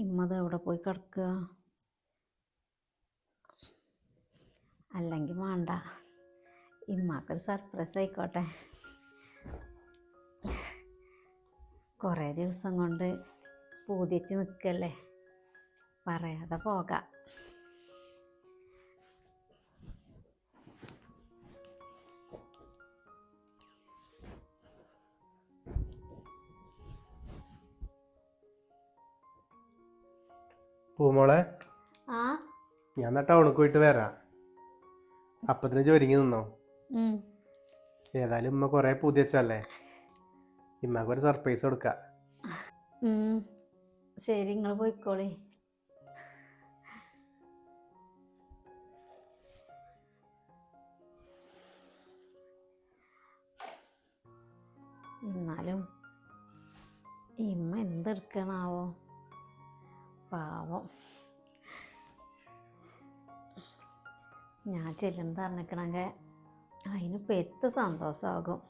ഇമ്മത് എവിടെ പോയി കിടക്കുക അല്ലെങ്കിൽ വേണ്ട ഇമ്മാക്കൊരു സർപ്രൈസ് ആയിക്കോട്ടെ. കുറേ ദിവസം കൊണ്ട് പൂതിച്ച് നിൽക്കല്ലേ പറയാതെ പോകാം. പൂമോളെ ഞാൻ എന്നാ ടൗണിൽ പോയിട്ട് വരാം. അപ്പത്തിന് ജോലിക്ക് നിന്നോ. ഏതായാലും ഉമ്മ കുറെ പുതിയ വെച്ചല്ലേ ഇമ്മക്ക് ഒരു സർപ്രൈസ് കൊടുക്കാം. ശരി നിങ്ങൾ പോയിക്കോളി. എന്നാലും ഇമ്മ എന്തെടുക്കണാവോ? പാവം. ഞാൻ ചെല്ലുന്നത് അറിഞ്ഞിക്കണമെങ്കിൽ അതിന് പെരുത്ത സന്തോഷമാകും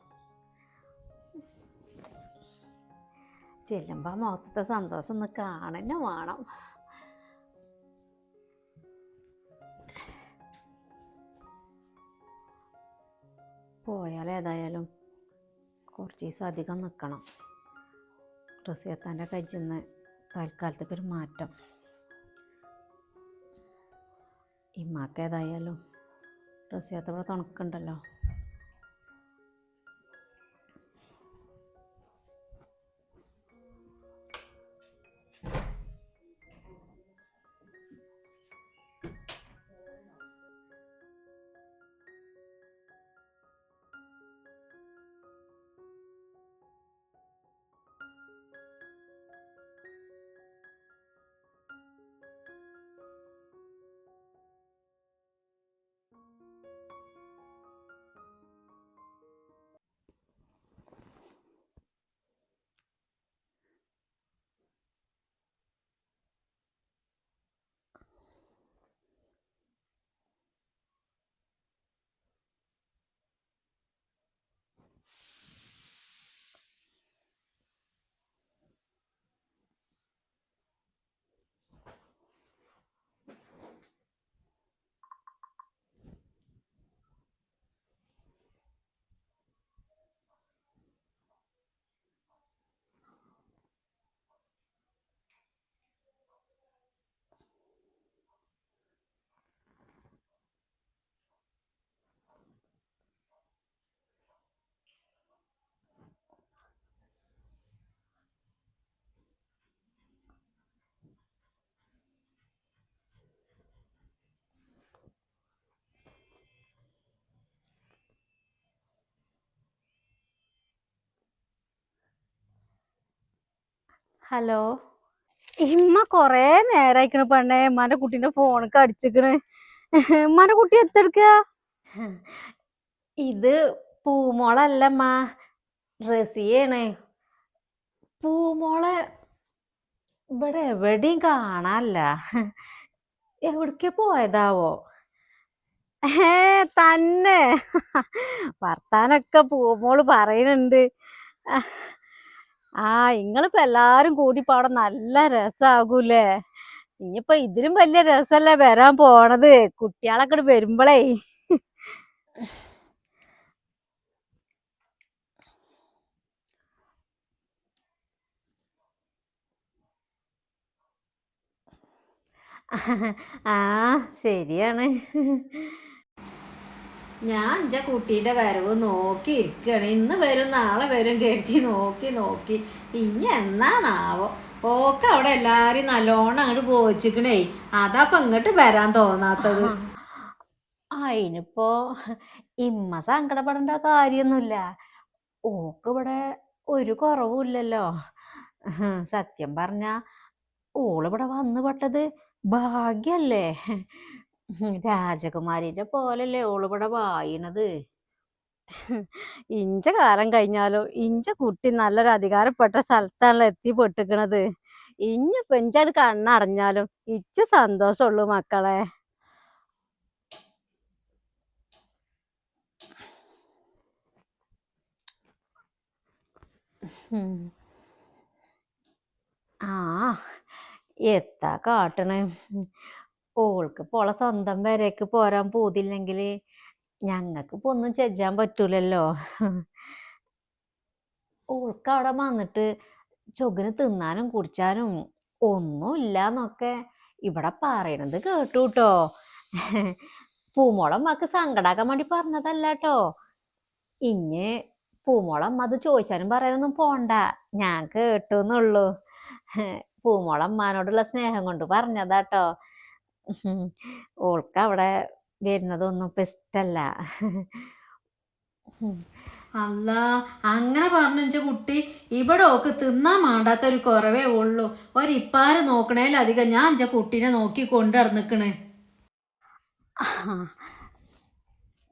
ചെല്ലുമ്പോൾ മുഖത്തെ സന്തോഷം ഒന്ന് കാണന്നെ വേണം. പോയാൽ ഏതായാലും കുറച്ച് ദിവസം അധികം നിൽക്കണം ഡ്രസ്സ് എത്താന്റെ നിന്ന് തൽക്കാലത്തേക്ക് ഒരു മാറ്റം. ഇമ്മാക്ക് ഏതായാലും ഡ്രസ്സ് ചെയ്യാത്തവിടെ തുണക്കുണ്ടല്ലോ ഹലോ ഇമ്മ കൊറേ നേരായിക്കണ് പെണ്ണെ. ഉമ്മാന്റെ കുട്ടീന്റെ ഫോണൊക്കെ അടിച്ചിക്കണ്. ഉമ്മാന്റെ കുട്ടി എത്തെടുക്ക ഇത് പൂമോളല്ലമ്മ. റസിയാണ്. പൂമോളെ ഇവിടെ എവിടെയും കാണാല്ല എവിടേക്ക് പോയതാവോ? ഏ തന്നെ. വർത്താനൊക്കെ പൂമോൾ പറയുന്നുണ്ട് ആ ഇങ്ങളിപ്പോ എല്ലാരും കൂടി പാടാൻ നല്ല രസാകൂലേ? ഇനിയിപ്പൊ ഇതിലും വലിയ രസല്ലേ വരാൻ പോണത്? കുട്ടികളൊക്കെ വരുമ്പളേ. ആ ശരിയാണ്. ഞാൻ എന്റെ കുട്ടീന്റെ വരവ് നോക്കി ഇരിക്കുകയാണ് ഇന്ന് വരും നാളെ വരും കരുതി നോക്കി നോക്കി. ഇനി എന്നാണാവോ? ഓക്കെ അവിടെ എല്ലാരും നല്ലോണം അങ്ങോട്ട് പോയിച്ചിക്കണേ അതാപ്പം ഇങ്ങോട്ട് വരാൻ തോന്നാത്തത്. അതിനിപ്പോ ഇമ്മ സങ്കടപ്പെടേണ്ട കാര്യൊന്നുമില്ല. ഓക്ക് ഇവിടെ ഒരു കുറവുമില്ലല്ലോ സത്യം പറഞ്ഞ ഓളിവിടെ വന്നു പെട്ടത് ഭാഗ്യല്ലേ? രാജകുമാരിന്റെ പോലല്ലേ ഓളിവിടെ വായണത്? ഇഞ്ച കാലം കഴിഞ്ഞാലോ? ഇഞ്ച കുട്ടി നല്ലൊരു അധികാരപ്പെട്ട സ്ഥലത്താണല്ലോ എത്തിപ്പെട്ടിക്കണത്. ഇഞ്ഞ പെഞ്ചാട് കണ്ണടഞ്ഞാലും? ഇച്ച സന്തോഷമുള്ളൂ മക്കളെ. ആ എത്താ കാട്ടണ്. ഓൾക്ക് പോളെ സ്വന്തം വരേക്ക് പോരാൻ പോതില്ലെങ്കിൽ ഞങ്ങൾക്ക് ഇപ്പൊ ഒന്നും ചെജ്ജാൻ പറ്റൂലല്ലോ. ഓൾക്ക് അവിടെ വന്നിട്ട് ചൊകിന് തിന്നാനും കുടിച്ചാനും ഒന്നും ഇല്ലാന്നൊക്കെ ഇവിടെ പറയണത് കേട്ടു കേട്ടോ പൂമോളമ്മക്ക് സങ്കടാക്കാൻ വേണ്ടി പറഞ്ഞതല്ല കേട്ടോ ഇഞ്ഞ് പൂമോളമ്മ അത് ചോദിച്ചാലും പറയാനൊന്നും പോണ്ട. ഞാൻ കേട്ടു എന്നുള്ളൂ പൂമോളമ്മാനോടുള്ള സ്നേഹം കൊണ്ട് പറഞ്ഞതാട്ടോ. ഓൾക്ക് അവിടെ വരുന്നതൊന്നും ഇപ്പൊ ഇഷ്ടല്ല. അല്ല അങ്ങനെ പറഞ്ഞ കുട്ടി ഇവിടെ ഒക്കെ തിന്നാൻ മാണ്ടാത്ത ഒരു കുറവേ ഉള്ളൂ. ഒരിപ്പാര് നോക്കണേലധികം ഞാൻ എന്റെ കുട്ടീനെ നോക്കി കൊണ്ടു നടന്നിക്കണ്.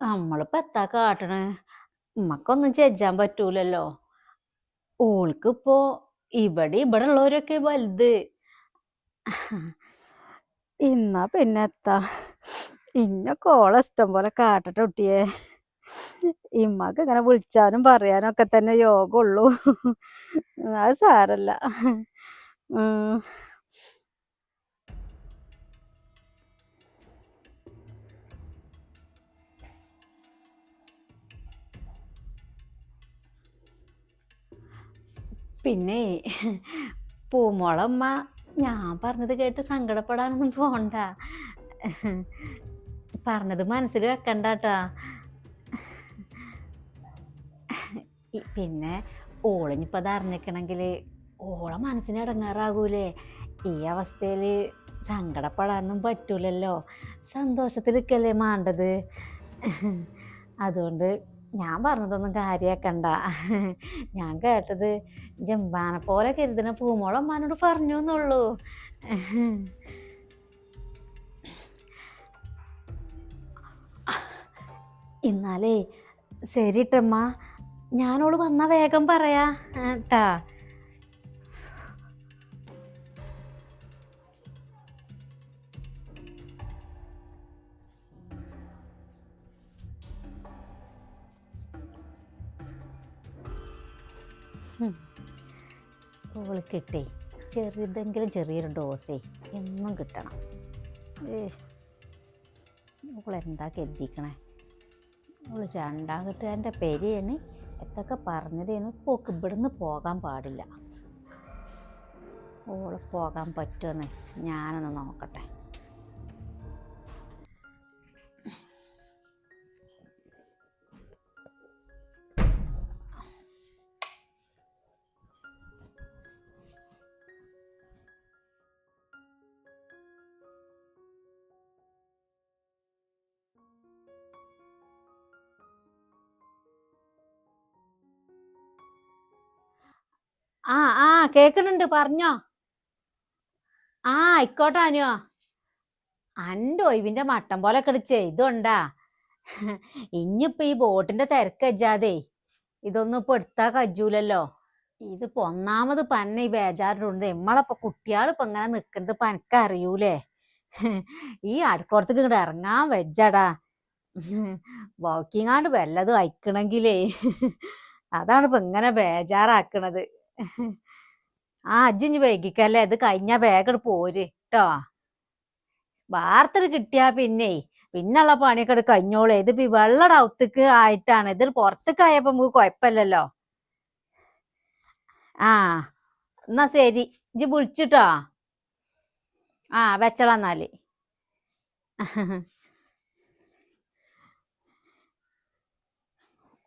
നമ്മളിപ്പോ എത്താ കാട്ടണ്? നമ്മക്കൊന്നും ചെജ്ജാൻ പറ്റൂലല്ലോ. ഓൾക്കിപ്പോ ഇവിടെ ഇവിടെ ഉള്ളവരൊക്കെ വലുത്. ഇന്നാ പിന്നെ എത്താ. ഇന്നൊക്കെ ഓളെ ഇഷ്ടം പോലെ കാട്ടട്ടെ കുട്ടിയെ. ഇമ്മക്ക് ഇങ്ങനെ വിളിച്ചാനും പറയാനും ഒക്കെ തന്നെ യോഗമുള്ളൂ അത് സാരല്ല. പിന്നെ പൂമോളമ്മ ഞാൻ പറഞ്ഞത് കേട്ട് സങ്കടപ്പെടാനൊന്നും പോണ്ട. പറഞ്ഞത് മനസ്സിൽ വെക്കണ്ട കേട്ടാ പിന്നെ ഓളിനിപ്പോൾ അത് അറിഞ്ഞിക്കണമെങ്കിൽ ഓളെ മനസ്സിന് ഇടങ്ങാറാകൂലേ? ഈ അവസ്ഥയിൽ സങ്കടപ്പെടാനൊന്നും പറ്റൂലല്ലോ. സന്തോഷത്തിലിരിക്കല്ലേ മാണ്ടത്? അതുകൊണ്ട് ഞാൻ പറഞ്ഞതൊന്നും കാര്യാക്കണ്ട. ഞാൻ കേട്ടത് ജമ്പാനെ പോലെ കരുതുന്ന പൂമോളമ്മാനോട് പറഞ്ഞു എന്നുള്ളൂ എന്നാലേ ശരിട്ടമ്മ. ഞാനോട് വന്ന വേഗം പറയാ. ട്ടാ ഓൾ കിട്ടേ ചെറുതെങ്കിലും ചെറിയൊരു ഡോസേ എന്നും കിട്ടണം. ഏ. ഓളെന്താ കരുതിക്കണേ? ഓൾ രണ്ടാം കെട്ടുകാരന്റെ പെരിയാണ് എന്തൊക്കെ പറഞ്ഞതേന്ന് പോക്ക് ഇവിടുന്ന് പോകാൻ പാടില്ല. ഓൾ പോകാൻ പറ്റുമെന്ന് ഞാനൊന്ന് നോക്കട്ടെ. ആ ആ കേക്കണുണ്ട് പറഞ്ഞോ. ആ ആയിക്കോട്ടെ അനുവോ അന്റെ ഒഴിവിന്റെ മട്ടം പോലെ കിടിച്ചേ ഇതുണ്ടാ. ഇനിയിപ്പോ ഈ ബോട്ടിന്റെ തിരക്ക് ഇതൊന്നും ഇപ്പൊ എടുത്താ കജ്ജൂലല്ലോ ഇതിപ്പോ ഒന്നാമത് പന്നെ ഈ ബേജാറിലുണ്ട്. നമ്മളപ്പൊ കുട്ടികളിപ്പോ ഇങ്ങനെ നിക്കണത് ഇപ്പൊ എനിക്കറിയൂലേ ഈ അടുക്കളത്തേക്ക് ഇങ്ങോട്ട് ഇറങ്ങാൻ വെച്ചടാ വാക്കിങ്ങാണ്ട് വല്ലതും അയക്കണെങ്കിലേ. അതാണ് ഇപ്പൊ ഇങ്ങനെ ബേജാറാക്കണത്. ആ അജ്ജിഞ്ഞ് വൈകിക്കല്ലേ? ഇത് കഴിഞ്ഞ ബാഗ് പോര് കേട്ടോ വാർത്തൽ കിട്ടിയാ പിന്നെ പിന്നുള്ള പണിയൊക്കെ കഴിഞ്ഞോളൂ. ഇത് വെള്ളട ഔത്തേക്ക് ആയിട്ടാണ്. ഇത് പുറത്തേക്ക് ആയപ്പോ നമുക്ക് കുഴപ്പമില്ലല്ലോ ആ എന്നാ ശരി. ഇജ്ജ് വിളിച്ചിട്ടോ? ആ വെച്ചളാ എന്നാൽ.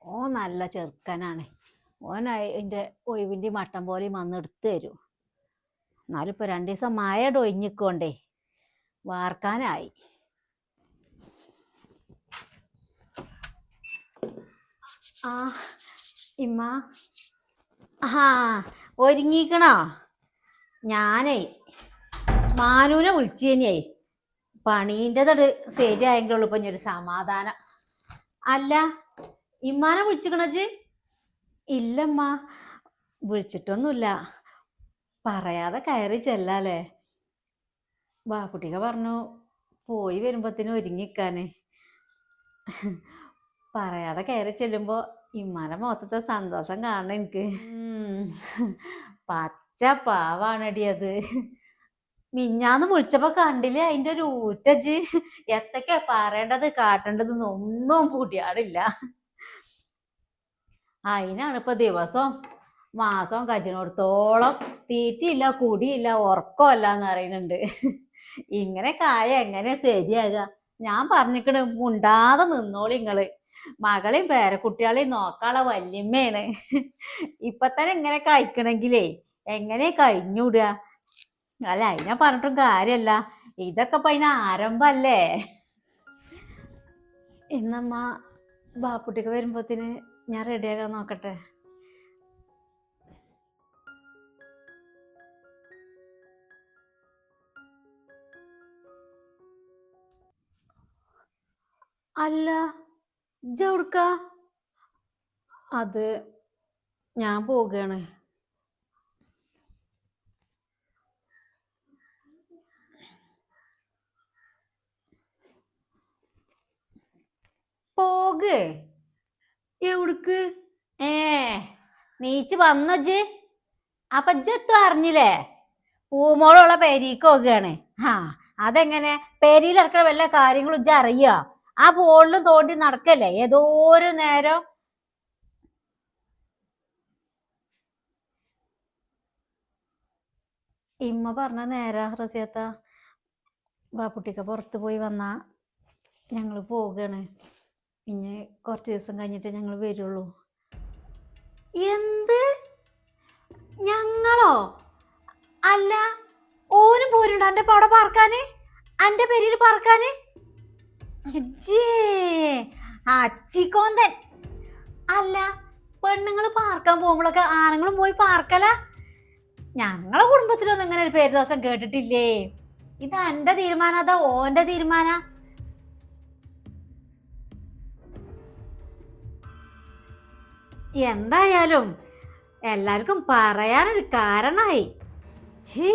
ഓ നല്ല ചെറുക്കനാണ്. ഓൻ അതിന്റെ ഒഴിവിന്റെ മട്ടം പോലെയും വന്ന് എടുത്തു തരും. എന്നാലും ഇപ്പോൾ രണ്ട് ദിവസം മഴയുടെ ഒഴിഞ്ഞിക്കോണ്ടേ വാർക്കാനായി. ആ ഇമ്മ. ആ ഒരുങ്ങിക്കണോ? ഞാനേ മാനുവിനെ വിളിച്ചു തന്നെയായി പണീന്റെതട് ശരിയായെങ്കിലുള്ളൂ ഇപ്പം ഒരു സമാധാനം. അല്ല ഇമ്മാനെ വിളിച്ചിക്കണജ് ഇല്ലമ്മ വിളിച്ചിട്ടൊന്നുമില്ല. പറയാതെ കയറി ചെല്ലാലേ ബാപ്പുട്ടിക പറഞ്ഞു പോയി വരുമ്പത്തിന് ഒരുങ്ങിക്കാന് പറയാതെ കയറി ചെല്ലുമ്പോ ഇമ്മാനെ മൊത്തത്തെ സന്തോഷം കാണണം എനിക്ക്. പച്ച പാവാണടി അത്. മിഞ്ഞാന്ന് വിളിച്ചപ്പോ കണ്ടില്ലേ അതിന്റെ ഒരു ഊറ്റജ്? എത്തൊക്കെ പറയേണ്ടത് കാട്ടേണ്ടത് ഒന്നും പുടിയാടില്ല അതിനാണ് ഇപ്പൊ ദിവസവും മാസവും കജിനോടത്തോളം തീറ്റയില്ല കുടിയില്ല ഉറക്കമല്ല എന്ന് പറയുന്നുണ്ട്. ഇങ്ങനെ കായ എങ്ങനെ ശരിയാകുക ഞാൻ പറഞ്ഞിക്കണ് മുണ്ടാതെ നിന്നോളി ഇങ്ങൾ. മകളെയും പേരക്കുട്ടികളെയും നോക്കാനുള്ള വല്യമ്മയാണ്. ഇപ്പൊ തന്നെ ഇങ്ങനെ കഴിക്കണെങ്കിലേ എങ്ങനെ കഴിഞ്ഞൂടുക അല്ല അതിനെ പറഞ്ഞിട്ടും കാര്യമല്ല ഇതൊക്കെ ഇപ്പൊ അതിന് ആരംഭല്ലേ? ഇന്നമ്മ ബാപ്പുട്ടിക്ക് വരുമ്പോത്തിന് ഞാൻ റെഡിയാകാൻ നോക്കട്ടെ. അല്ല ജൗടുക്ക അത് ഞാൻ പോവുകയാണ് പോകേ. എവിടുക്ക്? ഏ നീച്ച് വന്നജ് അപ്പൊ ഇജ്ജെത്തും അറിഞ്ഞില്ലേ? പൂമോളുള്ള പെരീക്ക് പോകുകയാണ് ആ അതെങ്ങനെ? പെരിയിലിറക്കണ വല്ല കാര്യങ്ങളും ഇജ്ജ അറിയ? ആ ഫോണിലും തോണ്ടി നടക്കല്ലേ? ഏതോ ഒരു നേരം. ഇമ്മ പറഞ്ഞ നേരാ റസിയത്ത. ബാപ്പുട്ടിക്ക പുറത്ത് പോയി വന്നാ ഞങ്ങൾ പോവുകയാണ് പിന്നെ കുറച്ച് ദിവസം കഴിഞ്ഞിട്ട് ഞങ്ങൾ വരുള്ളൂ. എന്ത്? ഞങ്ങളോ? അല്ല ഓനും പോരുണ്ടോ? എന്റെ പടം പറക്കാന് എന്റെ പേരിൽ പറക്കാന് അച്ചിക്കോന്തൻ. അല്ല പെണ്ണുങ്ങൾ പാർക്കാൻ പോകുമ്പോഴൊക്കെ ആണുങ്ങളും പോയി പാർക്കല? ഞങ്ങളെ കുടുംബത്തിലൊന്നും ഇങ്ങനെ ഒരു പേര് ദിവസം കേട്ടിട്ടില്ലേ? ഇത് എന്റെ തീരുമാനം അതാ ഓന്റെ തീരുമാന? എന്തായാലും എല്ലാവർക്കും പറയാനൊരു കാരണമായി. ഹീ